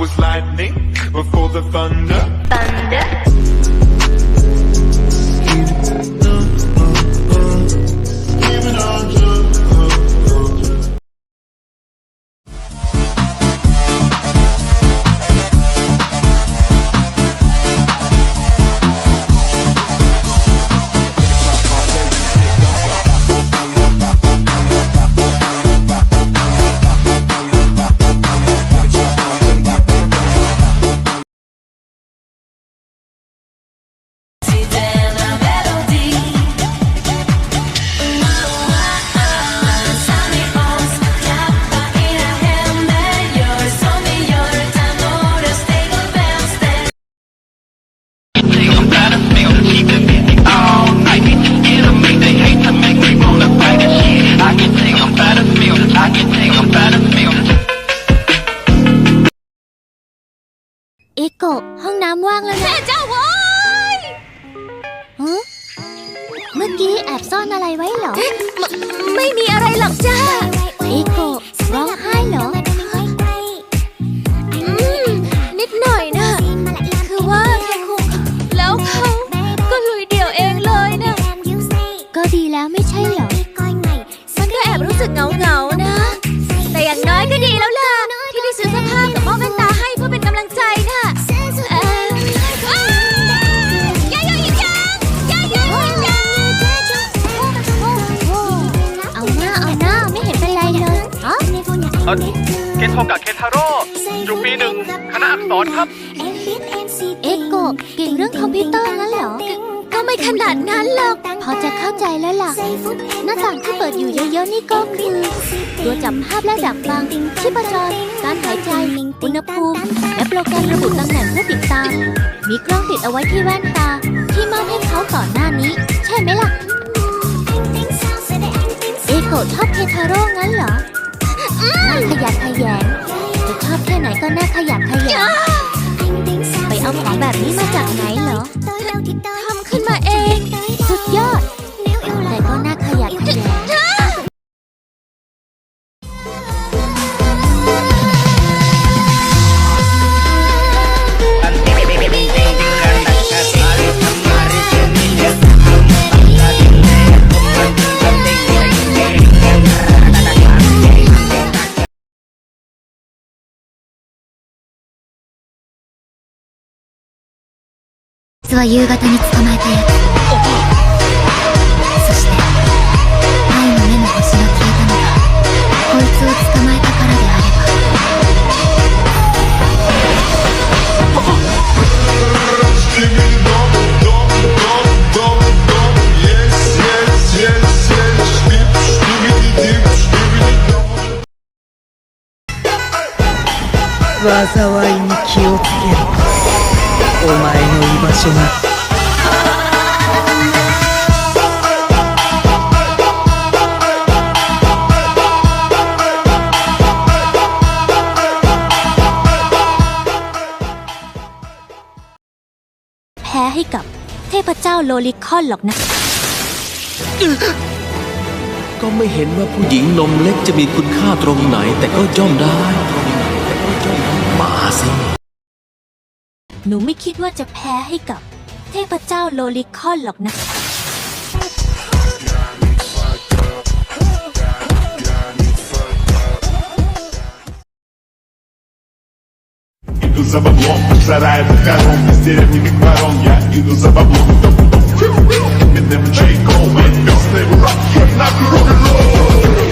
Was lightning before the thunder. I'm เอโกะห้องน้ำว่างแล้วนะแม่เจ้าว้ยเมื่อกี้แอบซ่อนอะไรไว้เหรอ ไม่มีอะไรหรอกจ้า เอโก เอ่อเกโทกับเคทาโร่อยู่ปีหนึ่งคณะอักษรครับ เอ็กโกะเก่งเรื่องคอมพิวเตอร์งั้นเหรอ ก็ไม่ขนาดนั้นหรอก พอจะเข้าใจแล้วล่ะ หน้าต่างที่เปิดอยู่เยอะๆนี่ก็คือ ตัวจับภาพและดักฟัง ชีพจร การหายใจ อุณหภูมิ และโปรแกรมระบุตำแหน่งเพื่อติดตาม มีกล้องติดเอาไว้ที่แว่นตา ที่มอบให้เขาก่อนหน้านี้ ใช่ไหมล่ะ เอโกะชอบเคทาโร่งั้นเหรอ น่าขยันขยงจะชอบแค่ไหนก็น่าขยันขยงไปเอาของแบบนี้มาจากไหนเหรอท 実は夕方に捕まえたやつそして愛の目の星が消えたのがこいつを捕まえたからであれば災い Internacional. แพ้ให้กับเทพเจ้าโลลิคอนหรอกนะ ก็ไม่เห็นว่าผู้หญิงนมเล็กจะมีคุณค่าตรงไหนแต่ก็ย่อมได้ มาสิ หนูไม่คิดว่าจะแพ้ให้กับ เทพเจ้าโลลิคอนหรอกนะ Иду за баблом, сарай это хором Из деревни как барон, я иду за баблом Медным Джей Коумен, пёсный урок, я нахуй рок-н-ролл